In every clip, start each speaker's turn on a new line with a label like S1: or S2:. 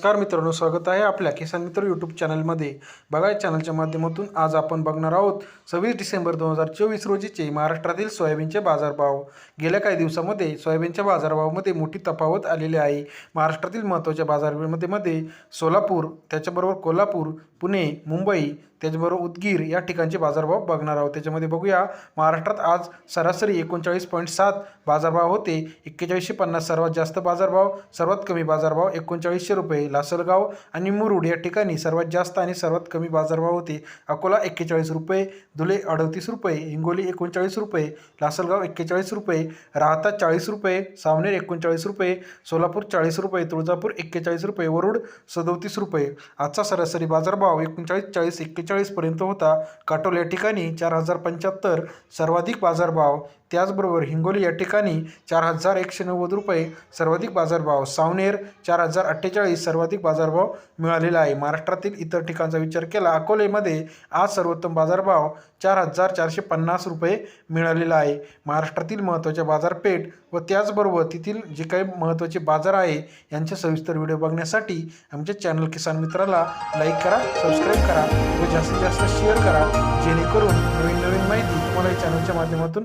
S1: नमस्कार मित्रांनो स्वागत आहे आपल्या किसान मित्र यूट्यूब चॅनलमध्ये बघा चॅनलच्या माध्यमातून आज आपण बघणार आहोत सव्वीस डिसेंबर दोन हजार चोवीस रोजीचे महाराष्ट्रातील सोयाबीनचे बाजारभाव. गेल्या काही दिवसामध्ये सोयाबीनच्या बाजारभावामध्ये मोठी तफावत आलेली आहे. महाराष्ट्रातील महत्त्वाच्या बाजारपेठेमध्ये मध्ये सोलापूर त्याच्याबरोबर कोल्हापूर पुणे मुंबई त्याचबरोबर उदगीर या ठिकाणचे बाजारभाव बघणार आहोत. त्याच्यामध्ये बघूया महाराष्ट्रात आज सरासरी एकोणचाळीस पॉईंट सात बाजारभाव होते. एक्केचाळीसशे पन्नास सर्वात जास्त बाजारभाव सर्वात कमी बाजारभाव एकोणचाळीसशे रुपये. लासलगाव आणि मुरुड या ठिकाणी सर्वात जास्त आणि सर्वात कमी बाजारभाव होते. अकोला एक्केचाळीस रुपये धुले अडतीस रुपये हिंगोली एकोणचाळीस रुपये लासलगाव एक्केचाळीस रुपये राहता चाळीस रुपये सावनेर एकोणचाळीस रुपये सोलापूर चाळीस रुपये तुळजापूर एक्केचाळीस रुपये वरुड सदोतीस रुपये. आजचा सरासरी बाजारभाव एकोणचाळीस चाळीस एक्केचाळीसपर्यंत होता. काटोल या ठिकाणी चार हजार पंच्याहत्तर सर्वाधिक बाजारभाव त्याचबरोबर हिंगोली या ठिकाणी चार हजार एकशे नव्वद रुपये सर्वाधिक बाजारभाव सावनेर चार हजार अठ्ठेचाळीस सर्वाधिक बाजारभाव मिळालेला आहे. महाराष्ट्रातील इतर ठिकाणचा विचार केला अकोलेमध्ये आज सर्वोत्तम बाजारभाव चार हजार चारशे पन्नास रुपये मिळालेला आहे. महाराष्ट्रातील महत्त्वाच्या बाजारपेठ व त्याचबरोबर तेथील जे काही महत्त्वाचे बाजार आहे यांचे सविस्तर व्हिडिओ बघण्यासाठी आमच्या चॅनल किसान मित्राला लाईक करा सबस्क्राईब करा व जास्तीत जास्त शेअर करा जेणेकरून नवीन नवीन माहिती तुम्हाला या चॅनलच्या माध्यमातून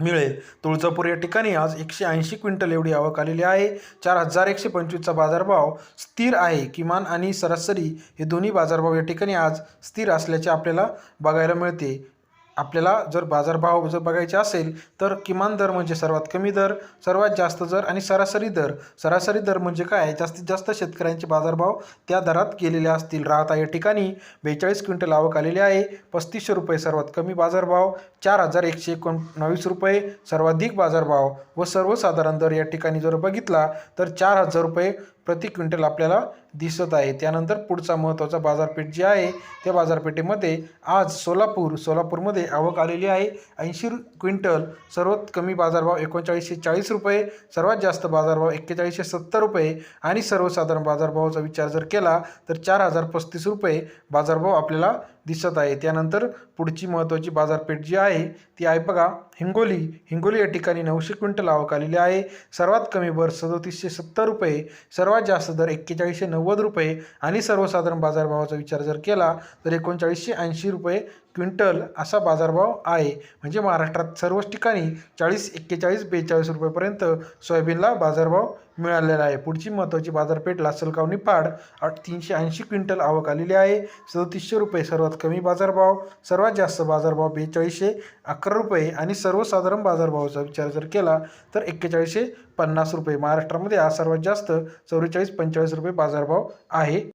S1: मिळेल. तुळजापूर या ठिकाणी आज एकशे ऐंशी क्विंटल एवढी आवक आलेली आहे. चार हजार एकशे पंचवीसचा बाजारभाव स्थिर आहे. किमान आणि सरासरी हे दोन्ही बाजारभाव या ठिकाणी आज स्थिर असल्याचे आपल्याला बघायला मिळते. आपल्याला जर बाजारभाव जर बघायचे असेल तर किमान दर म्हणजे सर्वात कमी दर सर्वात जास्त दर आणि सरासरी दर. सरासरी दर म्हणजे काय? जास्तीत जास्त शेतकऱ्यांचे बाजारभाव त्या दरात गेलेले असतील. राहता या ठिकाणी बेचाळीस क्विंटल आवक आलेली आहे. पस्तीसशे रुपये सर्वात कमी बाजारभाव चार हजार एकशे एकोणवीस रुपये सर्वाधिक बाजारभाव व सर्वसाधारण दर या ठिकाणी जर बघितला तर चार हजार रुपये प्रति क्विंटल आपल्याला दिसत आहे. त्यानंतर पुढचा महत्त्वाचा बाजारपेठ जी आहे त्या बाजारपेठेमध्ये आज सोलापूर सोलापूरमध्ये आवक आलेली आहे. ऐंशी क्विंटल सर्वात कमी बाजारभाव एकोणचाळीसशे चाळीस रुपये सर्वात जास्त बाजारभाव एक्केचाळीसशे सत्तर रुपये आणि सर्वसाधारण बाजारभावाचा विचार जर केला तर चार हजार पस्तीस रुपये बाजारभाव आपल्याला दिसत आहे. त्यानंतर पुढची महत्त्वाची बाजारपेठ जी आहे ती आहे बघा हिंगोली. हिंगोली या ठिकाणी नऊशे क्विंटल आवक आलेली आहे. सर्वात कमी दर सदोतीसशे सत्तर रुपये सर्वात जास्त दर एक्केचाळीसशे नव्वद रुपये आणि सर्वसाधारण बाजारभावाचा विचार जर केला तर एकोणचाळीसशे ऐंशी रुपये क्विंटल असा बाजारभाव आहे. म्हणजे महाराष्ट्रात सर्वच ठिकाणी चाळीस एक्केचाळीस बेचाळीस रुपयेपर्यंत सोयाबीनला बाजारभाव मिळालेला आहे. पुढची महत्त्वाची बाजारपेठ लासलगाव पाड आठ तीनशे ऐंशी क्विंटल आवक आलेली आहे. सदतीसशे रुपये सर्वात कमी बाजारभाव सर्वात जास्त बाजारभाव बेचाळीसशे अकरा रुपये आणि सर्वसाधारण बाजारभावाचा विचार जर केला तर एक्केचाळीसशे पन्नास रुपये. महाराष्ट्रामध्ये हा सर्वात जास्त चौवेचाळीस पंचेचाळीस रुपये बाजारभाव आहे.